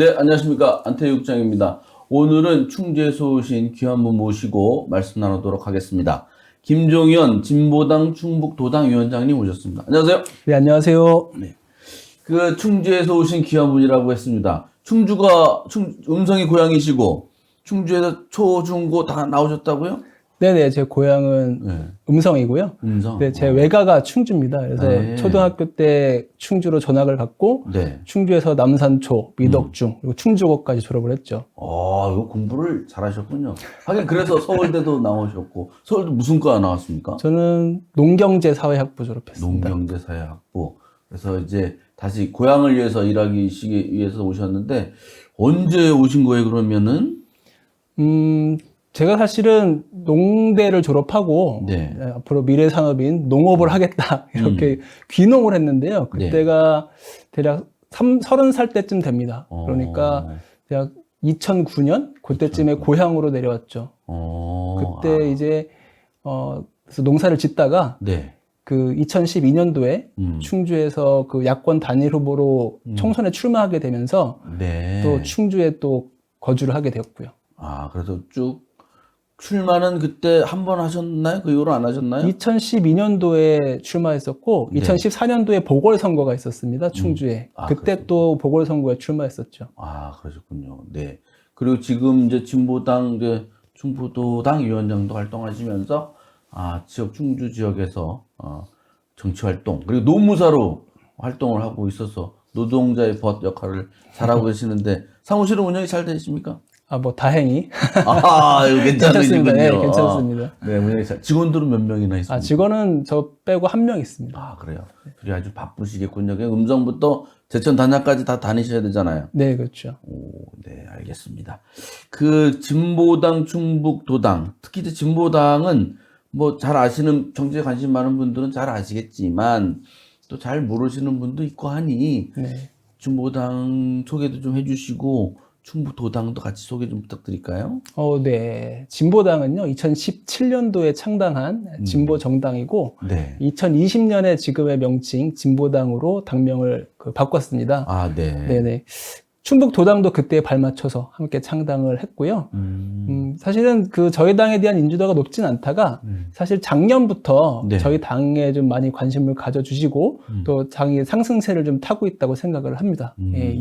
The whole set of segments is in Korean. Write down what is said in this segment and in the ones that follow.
네, 안녕하십니까. 안태육장입니다. 오늘은 충주에서 오신 귀한 분 모시고 말씀 나누도록 하겠습니다. 김종현 진보당 충북도당 위원장님 오셨습니다. 안녕하세요. 네, 안녕하세요. 그 충주에서 오신 귀한 분이라고 했습니다. 충주가 충, 음성이 고향이시고 충주에서 초, 중, 고 다 나오셨다고요? 네네, 제 고향은 네. 음성이고요. 음성. 네, 제 어. 외가가 충주입니다. 그래서 네. 초등학교 때 충주로 전학을 갔고, 네. 충주에서 남산초, 미덕중, 그리고 충주고까지 졸업을 했죠. 아, 이거 공부를 잘하셨군요. 하긴 그래서 서울대도 나오셨고 서울대 무슨 과 나왔습니까? 저는 농경제사회학부 졸업했습니다. 농경제사회학부. 그래서 이제 다시 고향을 위해서 일하기 위해서 오셨는데 언제 오신 거예요? 그러면은 음, 제가 사실은 농대를 졸업하고, 네. 네, 앞으로 미래 산업인 농업을 하겠다, 이렇게 귀농을 했는데요. 음. 네. 그때가 대략 3, 30살 때쯤 됩니다. 그러니까 어, 대략 2009년? 그때쯤에 고향으로 내려왔죠. 어, 그때 아, 이제 어 그래서 농사를 짓다가 네. 그 2012년도에 음. 충주에서 그 야권 단일 후보로 음. 총선에 출마하게 되면서 네. 또 충주에 또 거주를 하게 되었고요. 아, 그래서 쭉 출마는 그때 한 번 하셨나요? 그 이후로 안 하셨나요? 2012년도에 출마했었고 네. 2014년도에 보궐선거가 있었습니다. 충주에. 아, 그때 그렇군요. 또 보궐선거에 출마했었죠. 아, 그러셨군요. 네. 그리고 지금 이제 진보당 이제 충북도당 위원장도 활동하시면서 아, 지역 충주 지역에서 어, 정치 활동 그리고 노무사로 활동을 하고 있어서 노동자의 벗 역할을 잘하고 계시는데 사무실은 운영이 잘 되십니까? 아 뭐 다행히 아, 이거 괜찮습니다. 괜찮으시군요. 네, 괜찮습니다. 네, 운영이 잘. 직원들은 몇 명이나 있습니까? 아 직원은 저 빼고 한 명 있습니다. 아, 그래요. 둘이 아주 바쁘시겠군요. 그냥 음성부터 제천 단야까지 다 다니셔야 되잖아요. 네, 그렇죠. 오, 네, 알겠습니다. 그 진보당, 충북도당, 특히 이제 진보당은 뭐 잘 아시는 정치에 관심 많은 분들은 잘 아시겠지만 또 잘 모르시는 분도 있고 하니 네. 진보당 소개도 좀 해주시고 충북도당도 같이 소개 좀 부탁드릴까요? 어, 네. 진보당은요, 2017년도에 창당한 진보 정당이고, 네. 2020년에 지금의 명칭 진보당으로 당명을 그 바꿨습니다. 아, 네. 네네. 충북도당도 그때에 발맞춰서 함께 창당을 했고요. 음, 음, 사실은 그 저희 당에 대한 인지도가 높진 않다가 음. 사실 작년부터 네. 저희 당에 좀 많이 관심을 가져주시고 음. 또 당의 상승세를 좀 타고 있다고 생각을 합니다. 음. 예,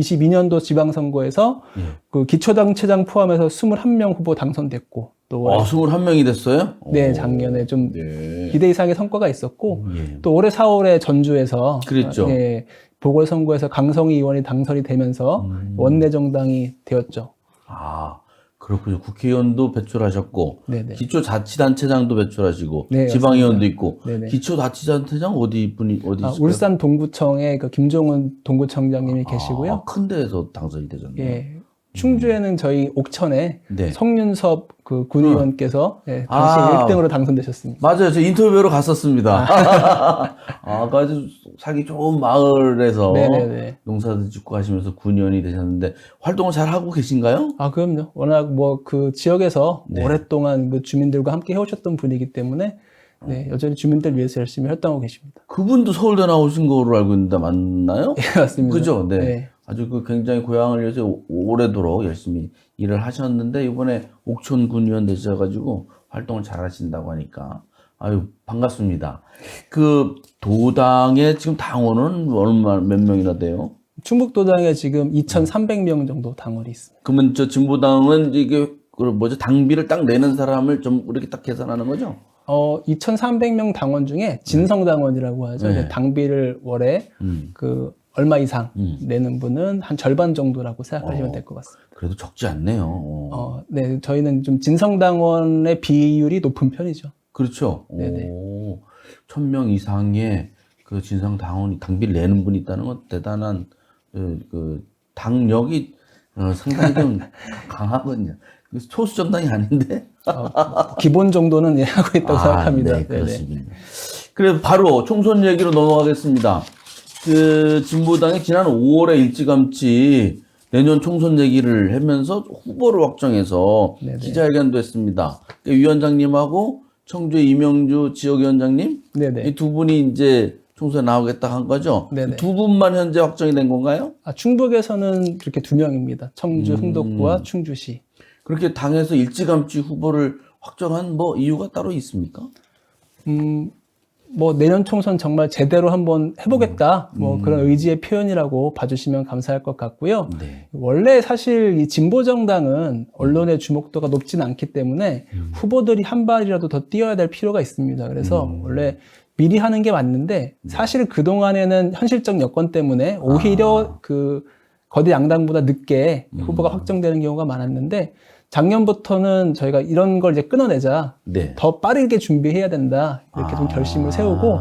2022년도 지방선거에서 예. 그 기초당체장 포함해서 21명 후보 당선됐고 또 아, 21명이 됐어요? 네 오, 작년에 좀 네. 기대 이상의 성과가 있었고 예. 또 올해 4월에 전주에서 그랬죠. 어, 예, 보궐선거에서 강성희 의원이 당선이 되면서 음. 원내 정당이 되었죠. 아, 그렇군요. 국회의원도 배출하셨고, 네네. 기초자치단체장도 배출하시고, 네, 지방의원도 있고, 네네. 기초자치단체장 어디 분이, 어디 아? 울산 동구청에 그 김종훈 동구청장님이 계시고요. 아, 큰 데에서 당선이 되셨네요. 예. 충주에는 저희 옥천에 네. 성윤섭 그 군의원께서 예, 당시 아. 1등으로 당선되셨습니다. 맞아요. 저 인터뷰로 갔었습니다. 아, 그 아주 살기 좋은 마을에서 네네네. 농사도 짓고 하시면서 군의원이 되셨는데, 활동을 잘 하고 계신가요? 아, 그럼요. 워낙 뭐 그 지역에서 네. 오랫동안 그 주민들과 함께 해오셨던 분이기 때문에 네, 여전히 주민들 위해서 열심히 활동하고 계십니다. 그분도 서울대 나오신 거로 알고 있는데, 맞나요? 예, 맞습니다. 그죠? 네. 네. 아주 그 굉장히 고향을 위해서 오- 오래도록 열심히 일을 하셨는데 이번에 옥천 군 의원 되셔가지고 활동을 잘 하신다고 하니까 아유 반갑습니다. 그 도당의 지금 당원은 얼마 몇 명이나 돼요? 충북도당에 지금 2,300명 정도 당원이 있습니다. 그러면 저 진보당은 이게 그 뭐죠 당비를 딱 내는 사람을 좀 이렇게 딱 계산하는 거죠? 어, 2,300명 당원 중에 진성 당원이라고 하죠. 네. 당비를 월에 음 그 얼마 이상 음. 내는 분은 한 절반 정도라고 생각하시면 어. 될것 같습니다. 그래도 적지 않네요. 어. 어, 네, 저희는 좀 진성당원의 비율이 높은 편이죠. 그렇죠. 네네. 오, 천명 이상의 그 진상 당원이 당비를 내는 분이 있다는 건 대단한 그, 그 당력이 어, 상당히 좀 강하거든요. 그 소수 정당이 아닌데. 어, 기본 정도는 예, 하고 있다고 생각합니다. 네, 네네. 그렇습니다. 그래 바로 총선 얘기로 넘어가겠습니다. 그 진보당이 지난 5월에 일찌감치 내년 총선 얘기를 하면서 후보를 확정해서 네네. 기자회견도 했습니다. 그 위원장님하고 청주 이명주 지역위원장님. 이 두 분이 이제 총선에 나오겠다 한 거죠? 네네. 두 분만 현재 확정이 된 건가요? 아, 충북에서는 그렇게 두 명입니다. 청주, 음. 흥덕구와 충주시. 그렇게 당에서 일찌감치 후보를 확정한 뭐 이유가 따로 있습니까? 음, 뭐 내년 총선 정말 제대로 한번 해보겠다. 뭐 그런 의지의 표현이라고 봐주시면 감사할 것 같고요. 네. 원래 사실 이 진보 정당은 언론의 주목도가 높진 않기 때문에 후보들이 한 발이라도 더 뛰어야 될 필요가 있습니다. 그래서 원래 미리 하는 게 맞는데 사실 그 동안에는 현실적 여건 때문에 오히려 그 거대 양당보다 늦게 후보가 확정되는 경우가 많았는데 작년부터는 저희가 이런 걸 이제 끊어내자 네. 더 빠르게 준비해야 된다 이렇게 좀 아. 결심을 세우고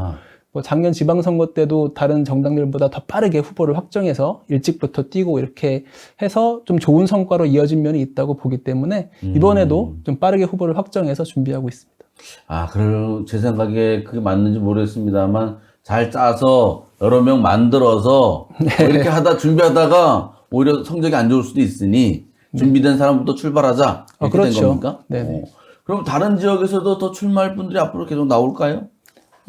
뭐 작년 지방선거 때도 다른 정당들보다 더 빠르게 후보를 확정해서 일찍부터 뛰고 이렇게 해서 좀 좋은 성과로 이어진 면이 있다고 보기 때문에 이번에도 좀 빠르게 후보를 확정해서 준비하고 있습니다. 아, 그럼 제 생각에 그게 맞는지 모르겠습니다만 잘 짜서 여러 명 만들어서 네. 뭐 이렇게 하다 준비하다가 오히려 성적이 안 좋을 수도 있으니 준비된 사람부터 출발하자 이렇게 아, 그렇죠. 된 겁니까? 네네. 어. 그럼 다른 지역에서도 더 출마할 분들이 앞으로 계속 나올까요?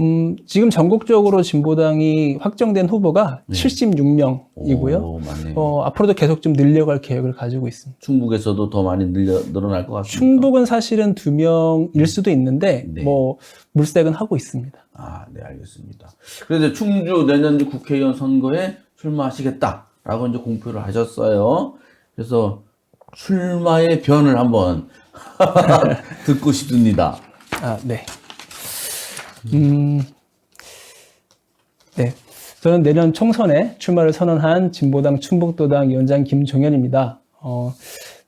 음, 지금 전국적으로 진보당이 확정된 후보가 76명이고요. 오. 어, 앞으로도 계속 좀 늘려갈 계획을 가지고 있습니다. 충북에서도 더 많이 늘려, 늘어날 것 같습니다. 충북은 사실은 두 명일 수도 있는데 네. 뭐 물색은 하고 있습니다. 아, 네, 알겠습니다. 그래서 충주 내년 국회의원 선거에 출마하시겠다라고 이제 공표를 하셨어요. 그래서 출마의 변을 한번 듣고 싶습니다. 아, 네. 음, 네. 저는 내년 총선에 출마를 선언한 진보당 충북도당 위원장 김종현입니다. 어,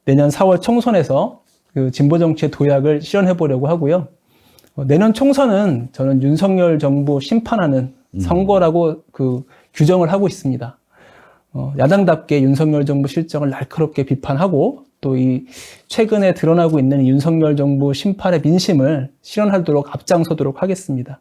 내년 4월 총선에서 그 진보 정치의 도약을 실현해 보려고 하고요. 어, 내년 총선은 저는 윤석열 정부 심판하는 선거라고 그 규정을 하고 있습니다. 어, 야당답게 윤석열 정부 실정을 날카롭게 비판하고 또 이 최근에 드러나고 있는 윤석열 정부 심판의 민심을 실현하도록 앞장서도록 하겠습니다.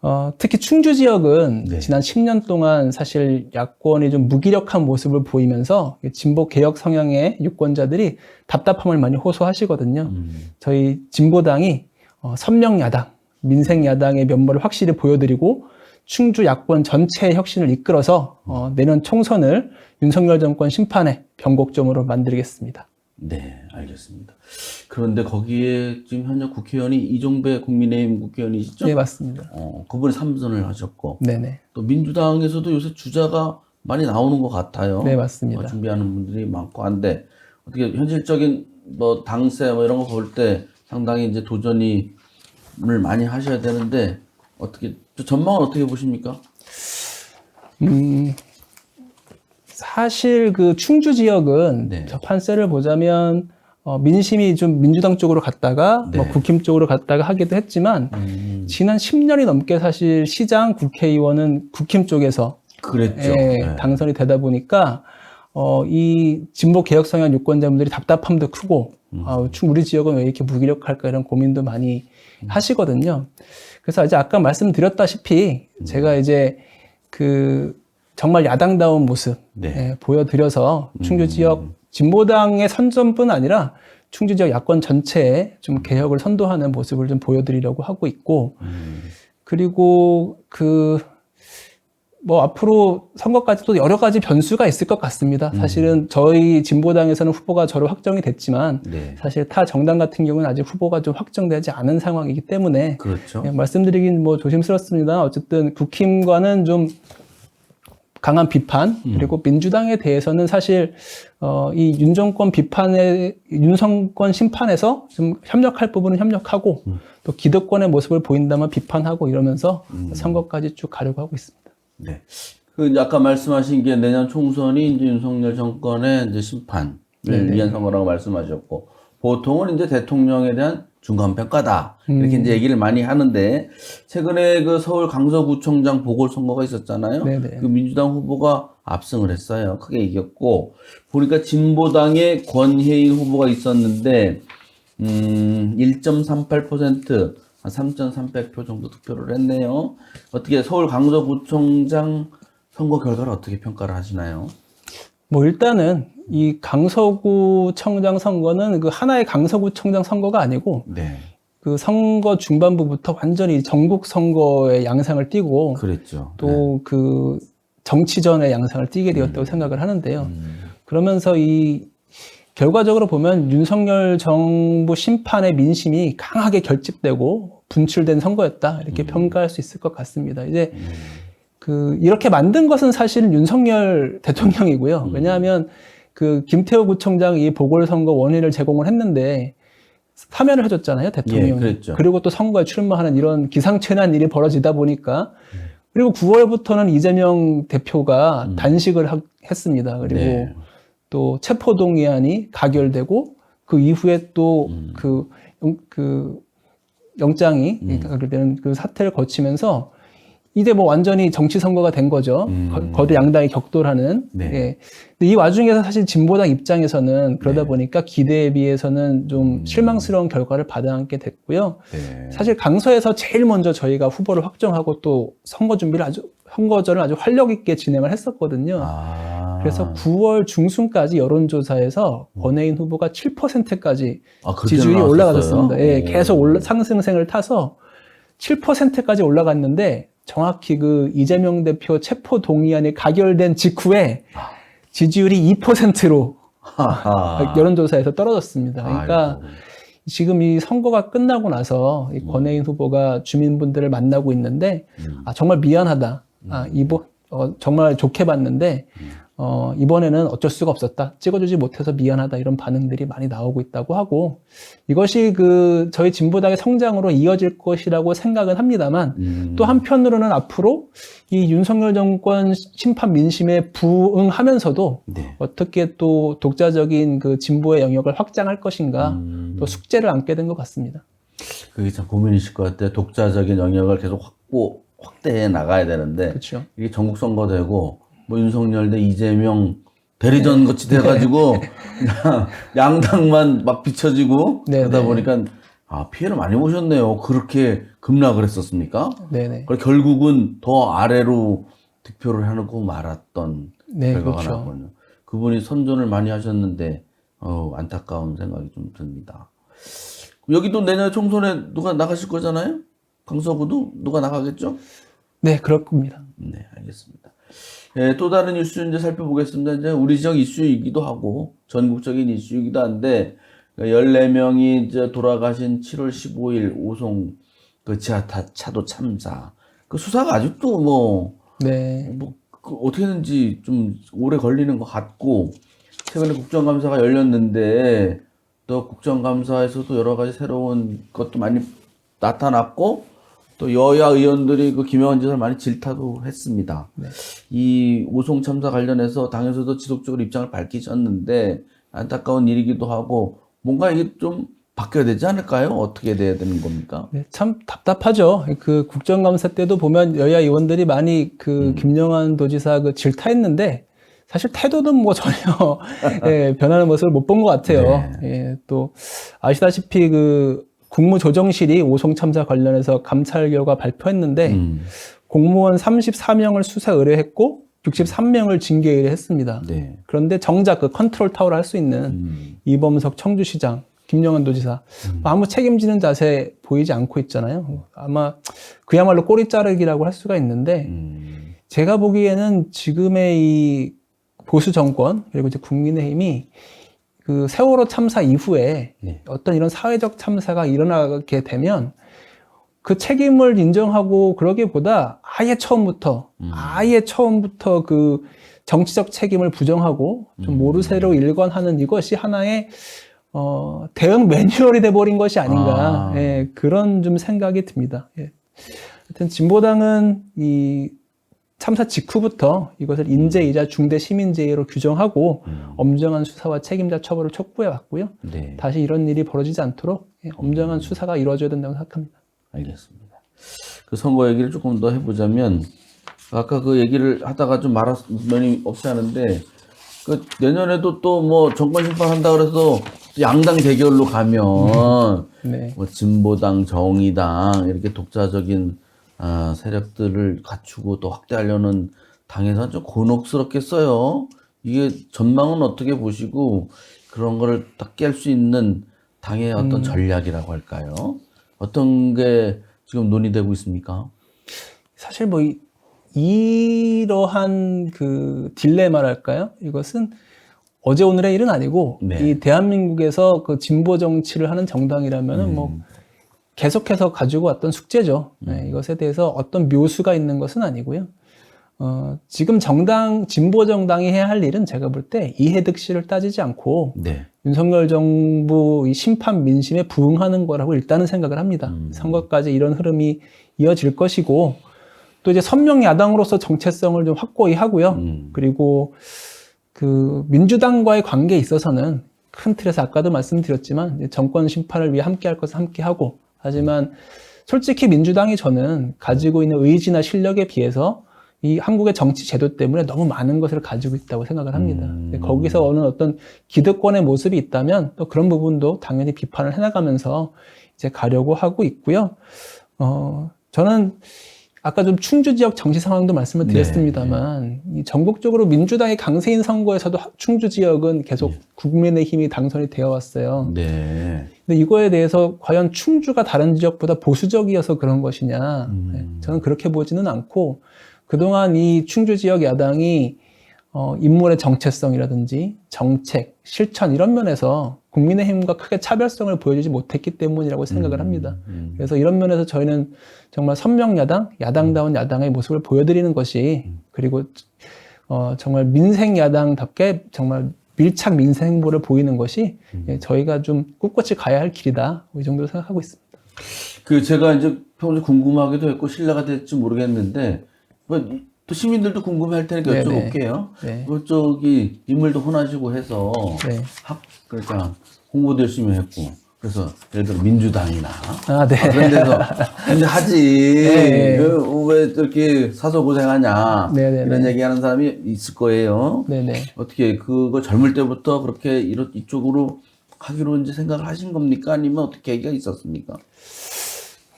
어, 특히 충주 지역은 네. 지난 10년 동안 사실 야권이 좀 무기력한 모습을 보이면서 진보 개혁 성향의 유권자들이 답답함을 많이 호소하시거든요. 음, 저희 진보당이 어, 선명 야당, 민생 야당의 면모를 확실히 보여드리고 충주 야권 전체의 혁신을 이끌어서 어, 내년 총선을 윤석열 정권 심판의 변곡점으로 만들겠습니다. 네, 알겠습니다. 그런데 거기에 지금 현역 국회의원이 이종배 국민의힘 국회의원이시죠? 네, 맞습니다. 어, 그분이 삼선을 하셨고 네네. 또 민주당에서도 요새 주자가 많이 나오는 것 같아요. 네, 맞습니다. 어, 준비하는 분들이 많고 한데 어떻게 현실적인 뭐 당세 뭐 이런 거 볼 때 상당히 이제 도전이을 많이 하셔야 되는데 어떻게 저 전망은 어떻게 보십니까? 음, 사실 그 충주 지역은 네. 저 판세를 보자면 어, 민심이 좀 민주당 쪽으로 갔다가 뭐 네. 국힘 쪽으로 갔다가 하기도 했지만 음, 지난 10년이 넘게 사실 시장 국회의원은 국힘 쪽에서 그랬죠. 예, 네. 당선이 되다 보니까 어, 이 진보 개혁 성향 유권자분들이 답답함도 크고 음. 아, 충 우리 지역은 왜 이렇게 무기력할까 이런 고민도 많이 음. 하시거든요. 그래서 이제 아까 말씀드렸다시피 음. 제가 이제 그 정말 야당다운 모습 네. 예, 보여드려서 충주 지역 진보당의 선전뿐 아니라 충주 지역 야권 전체에 좀 개혁을 선도하는 모습을 좀 보여드리려고 하고 있고 음, 그리고 그 뭐 앞으로 선거까지 또 여러 가지 변수가 있을 것 같습니다. 사실은 저희 진보당에서는 후보가 저로 확정이 됐지만 네. 사실 타 정당 같은 경우는 아직 후보가 좀 확정되지 않은 상황이기 때문에 그렇죠. 예, 말씀드리긴 뭐 조심스럽습니다. 어쨌든 국힘과는 좀 강한 비판 그리고 민주당에 대해서는 사실 어, 이 윤정권 비판에 윤성권 심판에서 좀 협력할 부분은 협력하고 또 기득권의 모습을 보인다면 비판하고 이러면서 선거까지 쭉 가려고 하고 있습니다. 네. 그 아까 말씀하신 게 내년 총선이 이제 윤석열 정권의 이제 심판을 네네. 위한 선거라고 말씀하셨고 보통은 이제 대통령에 대한 중간 평가다 이렇게 이제 얘기를 많이 하는데 최근에 그 서울 강서구청장 보궐선거가 있었잖아요. 네네. 그 민주당 후보가 압승을 했어요. 크게 이겼고 보니까 진보당의 권혜인 후보가 있었는데 음 1.38%, 한 3,300표 정도 득표를 했네요. 어떻게 서울 강서구청장 선거 결과를 어떻게 평가를 하시나요? 뭐 일단은 이 강서구 청장 선거는 그 하나의 강서구 청장 선거가 아니고 네. 그 선거 중반부부터 완전히 전국 선거의 양상을 띠고 그랬죠. 또그 정치전의 양상을 띠게 되었다고 생각을 하는데요. 음. 그러면서 이 결과적으로 보면 윤석열 정부 심판의 민심이 강하게 결집되고 분출된 선거였다 이렇게 평가할 수 있을 것 같습니다. 이제 음. 그 이렇게 만든 것은 사실은 윤석열 대통령이고요. 왜냐하면 그 김태호 구청장 이 보궐선거 원인을 제공을 했는데 사면을 해줬잖아요 대통령이. 예, 그랬죠. 그리고 또 선거에 출마하는 이런 기상천외한 일이 벌어지다 보니까 그리고 9월부터는 이재명 대표가 단식을 하- 했습니다. 그리고 네. 또 체포동의안이 가결되고 그 이후에 또 음. 그그 영장이 가결되는 그 사태를 거치면서 이제 뭐 완전히 정치 선거가 된 거죠. 음. 거- 거대 양당이 격돌하는. 네. 예. 근데 이 와중에서 사실 진보당 입장에서는 그러다 네. 보니까 기대에 비해서는 좀 음. 실망스러운 결과를 받아안게 됐고요. 네. 사실 강서에서 제일 먼저 저희가 후보를 확정하고 또 선거 준비를 아주 선거전을 아주 활력 있게 진행을 했었거든요. 아. 그래서 9월 중순까지 여론조사에서 원혜인 후보가 7%까지 아, 지지율이? 올라가졌습니다. 예, 오. 계속 올라, 상승생을 타서 7%까지 올라갔는데 정확히 그 이재명 대표 체포 동의안이 가결된 직후에 지지율이 2%로 하하. 여론조사에서 떨어졌습니다. 그러니까 아이고. 지금 이 선거가 끝나고 나서 이 권혜인 후보가 주민분들을 만나고 있는데 음. 아 정말 미안하다. 아 이번 어, 정말 좋게 봤는데 어, 이번에는 어쩔 수가 없었다. 찍어주지 못해서 미안하다 이런 반응들이 많이 나오고 있다고 하고 이것이 그 저희 진보당의 성장으로 이어질 것이라고 생각은 합니다만 음. 또 한편으로는 앞으로 이 윤석열 정권 심판 민심에 부응하면서도 네. 어떻게 또 독자적인 그 진보의 영역을 확장할 것인가 음. 또 숙제를 안게 된 것 같습니다. 그게 참 고민이실 것 같아요. 독자적인 영역을 계속 확보, 확대해 나가야 되는데, 그렇죠. 이게 전국 선거 되고, 뭐 윤석열 대 이재명 대리전 같이 돼가지고, 그냥 양당만 막 비춰지고, 네, 그러다 네. 보니까, 아, 피해를 많이 보셨네요. 그렇게 급락을 했었습니까? 네네. 그리고 결국은 더 아래로 득표를 해놓고 말았던 네, 결과가 그렇죠. 나왔거든요. 그분이 선전을 많이 하셨는데, 어, 안타까운 생각이 좀 듭니다. 여기도 내년 총선에 누가 나가실 거잖아요? 강서구도 누가 나가겠죠? 네, 그럴 겁니다. 네, 알겠습니다. 예, 또 다른 이슈 이제 살펴보겠습니다. 이제 우리 지역 이슈이기도 하고, 전국적인 이슈이기도 한데, 14명이 이제 돌아가신 7월 15일 오송 그 지하 타 차도 참사. 그 수사가 아직도 뭐, 네. 뭐, 그 어떻게 했는지 좀 오래 걸리는 것 같고, 최근에 국정감사가 열렸는데, 또 국정감사에서도 여러 가지 새로운 것도 많이 나타났고, 또 여야 의원들이 그 김영환 지사를 많이 질타도 했습니다. 네. 이 오송 참사 관련해서 당에서도 지속적으로 입장을 밝히셨는데, 안타까운 일이기도 하고, 뭔가 이게 좀 바뀌어야 되지 않을까요? 어떻게 돼야 되는 겁니까? 네, 참 답답하죠. 그 국정감사 때도 보면 여야 의원들이 많이 그 음. 김영환 도지사 그 질타했는데 사실 태도는 뭐 전혀 예, 변하는 모습을 못 본 것 같아요. 네. 예, 또 아시다시피 그 국무조정실이 오송 참사 관련해서 감찰 결과 발표했는데 음, 공무원 34명을 수사 의뢰했고 63명을 징계 의뢰했습니다. 네. 그런데 정작 그 컨트롤 타워를 할 수 있는 음, 이범석 청주시장, 김영환 도지사 아무 책임지는 자세 보이지 않고 있잖아요. 아마 그야말로 꼬리 자르기라고 할 수가 있는데 음, 제가 보기에는 지금의 이 보수 정권 그리고 이제 국민의힘이 그 세월호 참사 이후에 네. 어떤 이런 사회적 참사가 일어나게 되면 그 책임을 인정하고 그러기보다 아예 처음부터 아예 처음부터 그 정치적 책임을 부정하고 좀 모르쇠로 일관하는 이것이 하나의 어, 대응 매뉴얼이 돼버린 것이 아닌가 아. 예, 그런 좀 생각이 듭니다. 예. 하여튼 진보당은 이 참사 직후부터 이것을 인재이자 중대 시민재해로 규정하고 음. 엄정한 수사와 책임자 처벌을 촉구해 왔고요. 네. 다시 이런 일이 벌어지지 않도록 예, 엄정한 수사가 이루어져야 된다고 생각합니다. 알겠습니다. 그 선거 얘기를 조금 더 해보자면 아까 그 얘기를 하다가 좀 말할 면이 없이 하는데 그 내년에도 또 뭐 정권 심판한다 그래서 양당 대결로 가면 네. 뭐 진보당, 정의당 이렇게 독자적인 아, 세력들을 갖추고 또 확대하려는 당에서는 좀 곤혹스럽겠어요. 이게 전망은 어떻게 보시고 그런 거를 딱 깰 수 있는 당의 어떤 전략이라고 할까요? 어떤 게 지금 논의되고 있습니까? 사실 뭐 이, 이러한 그 딜레마랄까요? 이것은 어제 오늘의 일은 아니고 네. 이 대한민국에서 그 진보 정치를 하는 정당이라면은 음. 뭐 계속해서 가지고 왔던 숙제죠. 네, 이것에 대해서 어떤 묘수가 있는 것은 아니고요. 어, 지금 정당 진보 정당이 해야 할 일은 제가 볼 때 이해득실을 따지지 않고 네. 윤석열 정부 이 심판 민심에 부응하는 거라고 일단은 생각을 합니다. 음. 선거까지 이런 흐름이 이어질 것이고 또 이제 선명 야당으로서 정체성을 좀 확고히 하고요. 음. 그리고 그 민주당과의 관계에 있어서는 큰 틀에서 아까도 말씀드렸지만 정권 심판을 위해 함께 할 것은 함께 하고 하지만 솔직히 민주당이 저는 가지고 있는 의지나 실력에 비해서 이 한국의 정치 제도 때문에 너무 많은 것을 가지고 있다고 생각을 합니다. 음. 거기서 오는 어떤 기득권의 모습이 있다면 또 그런 부분도 당연히 비판을 해나가면서 이제 가려고 하고 있고요. 어, 저는 아까 좀 충주 지역 정치 상황도 말씀을 네, 드렸습니다만 이 전국적으로 민주당의 강세인 선거에서도 하- 충주 지역은 계속 국민의힘이 당선이 되어 왔어요. 네. 근데 이거에 대해서 과연 충주가 다른 지역보다 보수적이어서 그런 것이냐? 음. 네, 저는 그렇게 보지는 않고 그동안 이 충주 지역 야당이 어, 인물의 정체성이라든지 정책, 실천 이런 면에서 국민의힘과 크게 차별성을 보여주지 못했기 때문이라고 생각을 합니다. 음. 그래서 이런 면에서 저희는 정말 선명 야당, 야당다운 야당의 모습을 보여드리는 것이 그리고 어, 정말 민생 야당답게 정말 밀착 민생 행보를 보이는 것이 예, 저희가 좀 꿋꿋이 가야 할 길이다 이 정도로 생각하고 있습니다. 그 제가 이제 평소에 궁금하기도 했고 신뢰가 될지 모르겠는데 뭐 또 시민들도 궁금해할 테니까 네네. 여쭤볼게요. 네. 그쪽이 인물도 혼하시고 해서 네. 합 그러니까 홍보도 열심히 했고 그래서 예를 들어 민주당이나 아, 네. 아, 그런 데서 근데 하지 네. 그 왜 이렇게 사서 고생하냐 네네네. 이런 얘기하는 사람이 있을 거예요. 네네. 어떻게 그거 젊을 때부터 그렇게 이런 이쪽으로 하기로 이제 생각을 하신 겁니까? 아니면 어떻게 얘기가 있었습니까?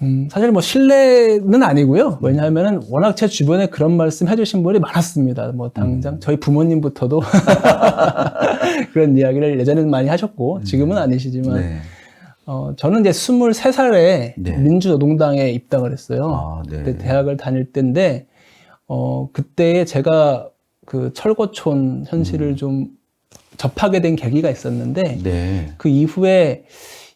음, 사실 뭐 신뢰는 아니고요. 왜냐하면은 워낙 제 주변에 그런 말씀 해주신 분이 많았습니다. 뭐 당장 저희 부모님부터도 그런 이야기를 예전에는 많이 하셨고 지금은 아니시지만 네. 어, 저는 이제 23살에 네. 민주노동당에 입당을 했어요. 아, 네. 그때 대학을 다닐 때인데, 어, 그때 제가 그 철거촌 현실을 음. 좀 접하게 된 계기가 있었는데, 네. 그 이후에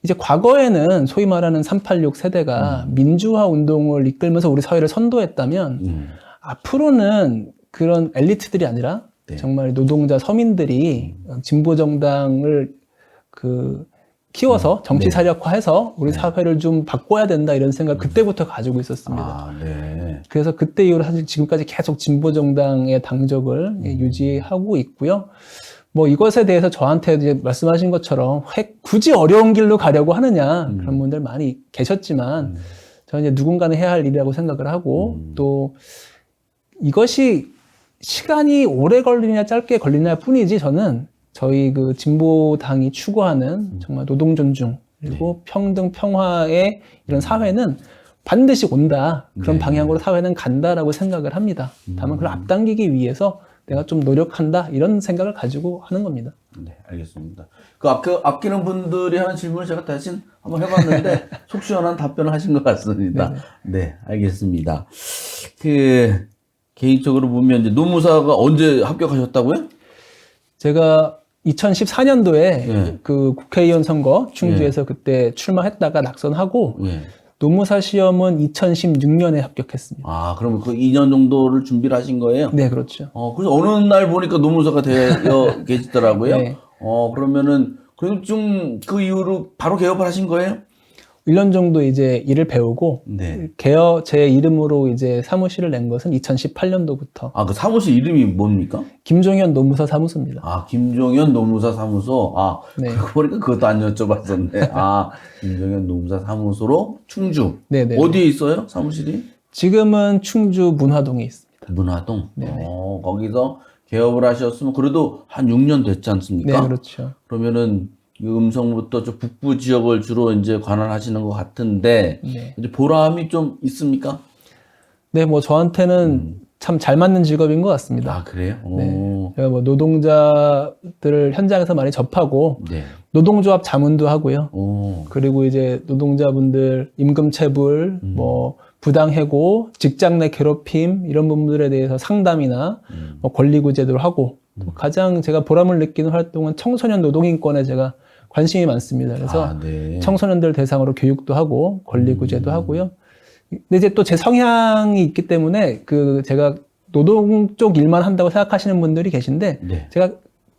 이제 과거에는 소위 말하는 386 세대가 민주화 운동을 이끌면서 우리 사회를 선도했다면, 음. 앞으로는 그런 엘리트들이 아니라 네. 정말 노동자 서민들이 진보 정당을 그 키워서 정치 네. 사력화해서 우리 사회를 좀 바꿔야 된다 이런 생각 그때부터 가지고 있었습니다. 아, 네. 그래서 그때 이후로 사실 지금까지 계속 진보 정당의 당적을 예, 유지하고 있고요. 뭐 이것에 대해서 저한테 이제 말씀하신 것처럼 회- 굳이 어려운 길로 가려고 하느냐 그런 분들 많이 계셨지만 저는 이제 누군가는 해야 할 일이라고 생각을 하고 음. 또 이것이 시간이 오래 걸리냐 짧게 걸리냐 뿐이지 저는 저희 그 진보당이 추구하는 정말 노동 존중 그리고 평등 평화의 이런 사회는 반드시 온다 그런 네. 방향으로 사회는 간다라고 생각을 합니다. 다만 그걸 앞당기기 위해서 내가 좀 노력한다 이런 생각을 가지고 하는 겁니다. 네, 알겠습니다. 그 아껴, 아끼는 분들이 하는 질문을 제가 대신 한번 해봤는데 속 시원한 답변을 하신 것 같습니다. 네, 알겠습니다. 그 개인적으로 보면 이제 노무사가 언제 합격하셨다고요? 제가 2014년도에 예. 그 국회의원 선거 충주에서 그때 출마했다가 낙선하고 예. 노무사 시험은 2016년에 합격했습니다. 아, 그러면 그 2년 정도를 준비를 하신 거예요? 네, 그렇죠. 어, 그래서 어느 날 보니까 노무사가 되어 계시더라고요. 네. 어, 그러면은 그래도 좀 그 이후로 바로 개업을 하신 거예요? 1년 정도 이제 일을 배우고 네. 개업 제 이름으로 이제 사무실을 낸 것은 2018년도부터 아, 그 사무실 이름이 뭡니까? 김종현 노무사 사무소입니다. 아, 김종현 노무사 사무소. 아, 네. 그러고 보니까 그것도 안 여쭤봤었네. 아, 김종현 노무사 사무소로 충주. 네, 네. 어디에 있어요? 사무실이? 지금은 충주 문화동에 있습니다. 문화동. 네 네. 어, 거기서 개업을 하셨으면 그래도 한 6년 됐지 네, 않습니까? 그렇죠. 그러면은 이 음성부터 저 북부 지역을 주로 이제 관할하시는 것 같은데 네. 이제 보람이 좀 있습니까? 네, 뭐 저한테는 참잘 맞는 직업인 것 같습니다. 아 그래요? 네. 오. 제가 뭐 노동자들을 현장에서 많이 접하고 네. 노동조합 자문도 하고요. 오. 그리고 이제 노동자분들 임금 체불, 음. 뭐 부당 해고, 직장 내 괴롭힘 이런 부분들에 대해서 상담이나 음. 뭐 권리구 제도를 하고 또 가장 제가 보람을 느끼는 활동은 청소년 노동인권에 제가 관심이 많습니다. 그래서 아, 네. 청소년들 대상으로 교육도 하고 권리구제도 음. 하고요. 근데 이제 또 제 성향이 있기 때문에 그 제가 노동 쪽 일만 한다고 생각하시는 분들이 계신데 네. 제가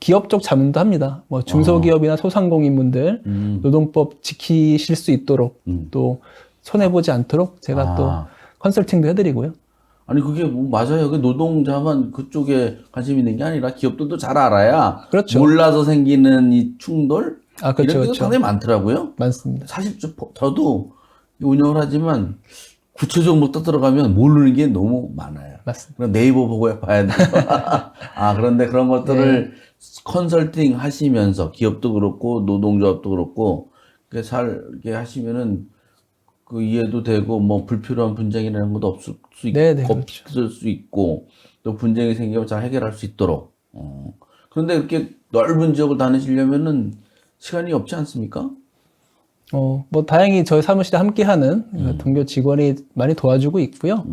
기업 쪽 자문도 합니다. 뭐 중소기업이나 소상공인분들 음. 노동법 지키실 수 있도록 음. 또 손해 보지 않도록 제가 또 아. 컨설팅도 해드리고요. 아니 그게 뭐 맞아요. 그 노동자만 그쪽에 관심 있는 게 아니라 기업들도 잘 알아야 그렇죠. 몰라서 생기는 이 충돌 아 그렇죠, 이런 게 그렇죠. 상당히 많더라고요. 많습니다. 사실 저- 저도 운영을 하지만 구체적으로 못 들어가면 모르는 게 너무 많아요. 맞습니다. 그럼 네이버 보고 봐야 돼요. 아, 그런데 그런 것들을 컨설팅 하시면서 기업도 그렇고 노동조합도 그렇고 잘 이렇게 하시면은 그 이해도 되고 뭐 불필요한 분쟁이라는 것도 없을 수 있고 네, 네, 없을 수 있고 또 분쟁이 생기면 잘 해결할 수 있도록. 어. 그런데 이렇게 넓은 지역을 다니시려면은 시간이 없지 않습니까? 어, 뭐 다행히 저희 사무실에 함께하는 음. 동료 직원이 많이 도와주고 있고요.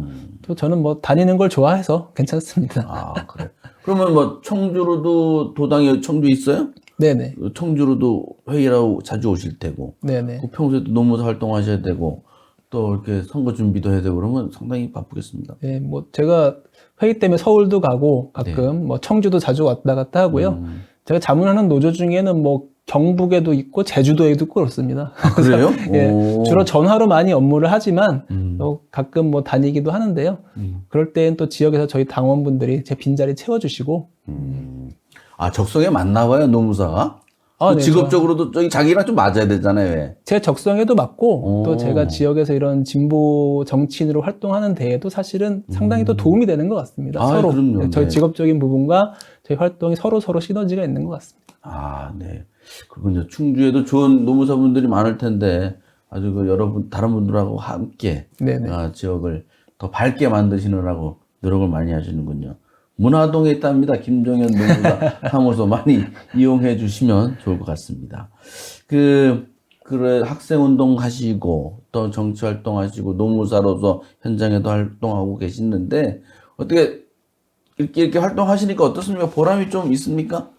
또 저는 뭐 다니는 걸 좋아해서 괜찮습니다. 아, 그래. 그러면 뭐 청주로도 도당에 청주 있어요? 네네, 청주로도 회의라고 자주 오실 테고 네네. 그 평소에도 노무사 활동하셔야 되고 또 이렇게 선거 준비도 해야 되고 그러면 상당히 바쁘겠습니다. 네, 뭐 제가 회의 때문에 서울도 가고 가끔 뭐 청주도 자주 왔다 갔다 하고요. 네. 음. 제가 자문하는 노조 중에는 뭐 경북에도 있고 제주도에도 있고 그렇습니다. 아, 그래요? 예, 오. 주로 전화로 많이 업무를 하지만 음. 또 가끔 뭐 다니기도 하는데요. 음. 그럴 때는 또 지역에서 저희 당원분들이 제 빈자리 채워주시고 음. 아 적성에 맞나 봐요 노무사가. 아, 또 네, 직업적으로도 저기 자기랑 좀 맞아야 되잖아요. 왜? 제 적성에도 맞고 오. 또 제가 지역에서 이런 진보 정치인으로 활동하는 데에도 사실은 상당히 또 도움이 되는 것 같습니다. 음. 아, 서로 그럼요. 네, 저희 네. 직업적인 부분과 저희 활동이 서로 서로 시너지가 있는 것 같습니다. 아 네. 그리고 이제 충주에도 좋은 노무사분들이 많을 텐데 아주 그 여러분 다른 분들하고 함께 네네. 아, 지역을 더 밝게 만드시느라고 노력을 많이 하시는군요. 문화동에 있답니다. 김종현 노무사 사무소 많이 이용해 주시면 좋을 것 같습니다. 그, 그래, 학생 운동 하시고, 또 정치 활동 하시고, 노무사로서 현장에도 활동하고 계시는데, 어떻게, 이렇게, 이렇게 활동하시니까 어떻습니까? 보람이 좀 있습니까?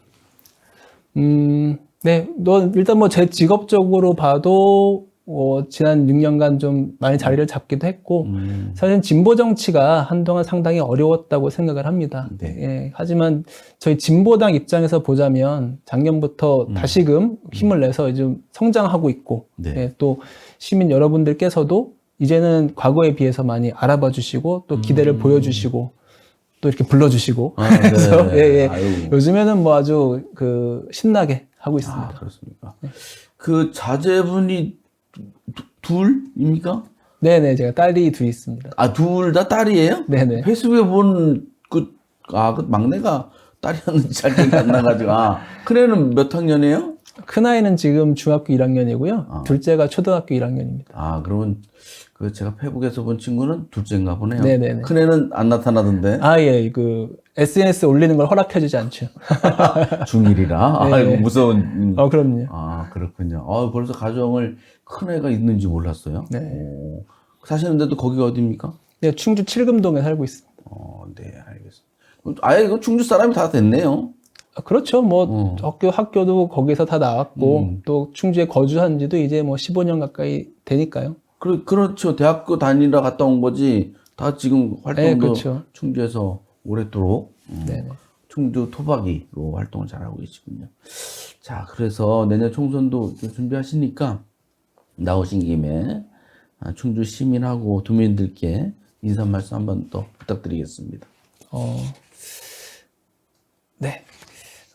음, 네, 너 일단 뭐 제 직업적으로 봐도 어, 지난 6년간 좀 많이 자리를 잡기도 했고 음, 사실 진보 정치가 한동안 상당히 어려웠다고 생각을 합니다. 네. 예, 하지만 저희 진보당 입장에서 보자면 작년부터 음. 다시금 힘을 내서 좀 성장하고 있고 네. 예, 또 시민 여러분들께서도 이제는 과거에 비해서 많이 알아봐 주시고 또 기대를 음. 보여주시고 또 이렇게 불러주시고 아, 네. 그래서 예, 예. 아유. 요즘에는 뭐 아주 그 신나게 하고 있습니다. 아, 그렇습니까? 그 자제분이 두- 둘입니까? 네네 제가 딸이 둘 있습니다. 아, 둘 다 딸이에요? 네네 페이스북에 본 그, 아, 그 막내가 딸이었는지 잘 기억이 안 나가지고. 아, 큰애는 몇 학년이에요? 큰 아이는 지금 중학교 1학년이고요. 아. 둘째가 초등학교 1학년입니다. 아, 그러면 그 제가 페이북에서 본 친구는 둘째인가 보네요. 네네네. 큰애는 안 나타나던데. 아 예 그 SNS 올리는 걸 허락해주지 않죠. 중1이라. 네. 아이고, 무서운. 음. 어 그럼요. 아, 그렇군요. 아, 벌써 가정을 큰 애가 있는지 몰랐어요. 네. 오. 사시는데도 거기가 어디입니까? 네, 충주 칠금동에 살고 있습니다. 어, 네, 알겠습니다. 아예 이거 충주 사람이 다 됐네요. 아, 그렇죠. 뭐 어. 학교 학교도 거기서 다 나왔고 음. 또 충주에 거주한 지도 이제 뭐 15년 가까이 되니까요. 그, 그렇죠. 대학교 다니러 갔다 온 거지. 다 지금 네, 활동도 그렇죠. 충주에서 오랫도록 음, 네. 충주 토박이로 활동을 잘하고 계시군요. 자, 그래서 내년 총선도 좀 준비하시니까 나오신 김에 아, 충주 시민하고 도민들께 인사 말씀 한번 더 부탁드리겠습니다. 어, 네.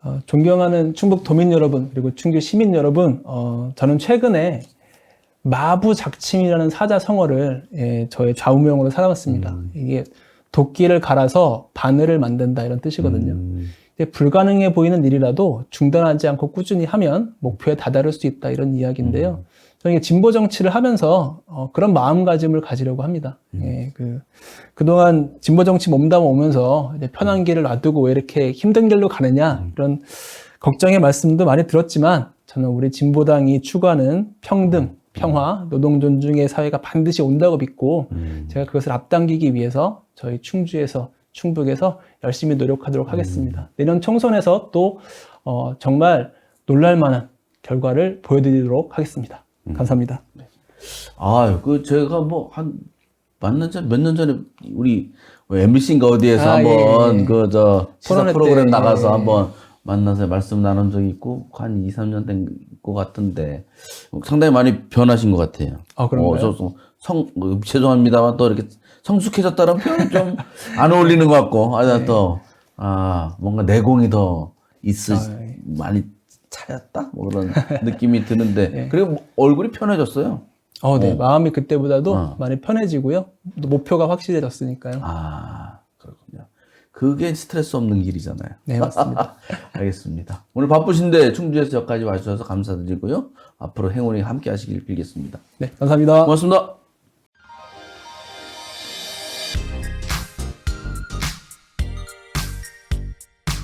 어, 존경하는 충북 도민 여러분, 그리고 충주 시민 여러분, 어, 저는 최근에 마부작침이라는 사자성어를 예, 저의 좌우명으로 삼았습니다. 이게 도끼를 갈아서 바늘을 만든다 이런 뜻이거든요. 음, 불가능해 보이는 일이라도 중단하지 않고 꾸준히 하면 목표에 다다를 수 있다 이런 이야기인데요. 저는 이게 진보 정치를 하면서 어, 그런 마음가짐을 가지려고 합니다. 예, 그 그동안 진보 정치 몸담아 오면서 편한 길을 놔두고 왜 이렇게 힘든 길로 가느냐 이런 걱정의 말씀도 많이 들었지만 저는 우리 진보당이 추구하는 평등, 평화, 노동 존중의 사회가 반드시 온다고 믿고 음. 제가 그것을 앞당기기 위해서 저희 충주에서 충북에서 열심히 노력하도록 하겠습니다. 내년 총선에서 또 어, 정말 놀랄 만한 결과를 보여드리도록 하겠습니다. 감사합니다. 아, 그 제가 뭐한몇년 전, 몇 년 전에 우리 MBC인가 어디에서 아, 한번 예, 예. 그저 시사 프로그램 때, 나가서 예. 한번 만나서 말씀 나눈 적이 있고 한 2, 3년 된 것 같은데 상당히 많이 변하신 것 같아요. 아, 그런가요? 어, 저, 저 성, 뭐, 죄송합니다만 또 이렇게 성숙해졌다는 표현 좀 안 어울리는 것 같고, 아, 네. 또, 아, 뭔가 내공이 더 있으, 아, 예. 많이 차였다? 뭐 그런 느낌이 드는데, 네. 그리고 얼굴이 편해졌어요. 어, 네. 마음이 그때보다도 어. 많이 편해지고요. 또 목표가 확실해졌으니까요. 아. 그게 스트레스 없는 길이잖아요. 네, 맞습니다. 알겠습니다. 오늘 바쁘신데 충주에서 여기까지 와주셔서 감사드리고요. 앞으로 행운이 함께 하시길 빌겠습니다. 네, 감사합니다. 고맙습니다.